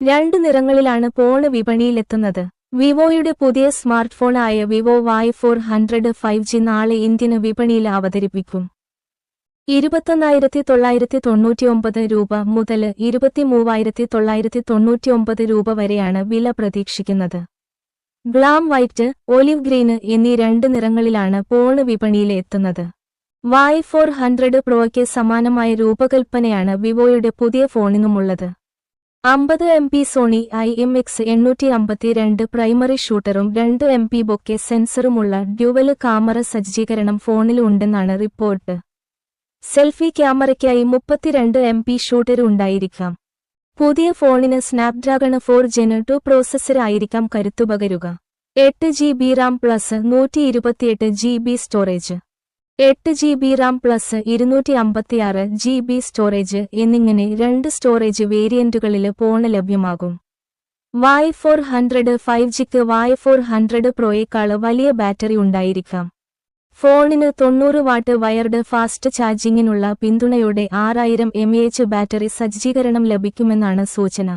രണ്ട് നിറങ്ങളിലാണ് ഫോണ് വിപണിയിലെത്തുന്നത്. വിവോയുടെ പുതിയ smart ഫോണായ Vivo Y four hundred five G നാളെ ഇന്ത്യന് വിപണിയിൽ അവതരിപ്പിക്കും. ഇരുപത്തൊന്നായിരത്തി തൊള്ളായിരത്തി തൊണ്ണൂറ്റിയൊമ്പത് രൂപ മുതൽ ഇരുപത്തിമൂവായിരത്തി തൊള്ളായിരത്തി തൊണ്ണൂറ്റിയൊമ്പത് രൂപ വരെയാണ് വില പ്രതീക്ഷിക്കുന്നത്. ഗ്ലാം വൈറ്റ് ഒലിവ് ഗ്രീന് എന്നീ രണ്ട് നിറങ്ങളിലാണ് ഫോണ് വിപണിയിൽ എത്തുന്നത്. വൈ ഫോർ ഹൺഡ്രഡ് പ്രോയ്ക്ക് സമാനമായ രൂപകൽപ്പനയാണ് വിവോയുടെ പുതിയ ഫോണിനുമുള്ളത്. അമ്പത് M P Sony I M X എണ്ണൂറ്റി അമ്പത്തിരണ്ട് പ്രൈമറി ഷൂട്ടറും രണ്ട് എം പി ബൊക്കെ സെൻസറുമുള്ള ഡ്യുവൽ ക്യാമറ സജ്ജീകരണം ഫോണിൽ ഉണ്ടെന്നാണ് റിപ്പോർട്ട്. സെൽഫി ക്യാമറയ്ക്കായി മുപ്പത്തിരണ്ട് എം പി ഷൂട്ടർ ഉണ്ടായിരിക്കാം പുതിയ ഫോണിന് സ്നാപ്ഡ്രാഗൺ ഫോർ ജെൻ ടു പ്രോസസ്സറായിരിക്കാം കരുത്തുപകരുക. എട്ട് ജി ബി റാം പ്ലസ് നൂറ്റി ഇരുപത്തിയെട്ട് ജി ബി സ്റ്റോറേജ്. എട്ട് ജി ബി റാം പ്ലസ് ഇരുന്നൂറ്റി അമ്പത്തിയാറ് ജി ബി സ്റ്റോറേജ് എന്നിങ്ങനെ രണ്ട് സ്റ്റോറേജ് വേരിയന്റുകളിൽ ഫോൺ ലഭ്യമാകും. വൈ ഫോർ ഹൺഡ്രഡ് ഫൈവ് ജിക്ക് വൈ ഫോർ ഹൺഡ്രഡ് പ്രോയേക്കാൾ വലിയ ബാറ്ററി ഉണ്ടായിരിക്കാം. ഫോണിന് തൊണ്ണൂറ് വാട്ട് വയർഡ് ഫാസ്റ്റ് ചാർജിങ്ങിനുള്ള പിന്തുണയോടെ ആറായിരം എം ബാറ്ററി സജ്ജീകരണം ലഭിക്കുമെന്നാണ് സൂചന.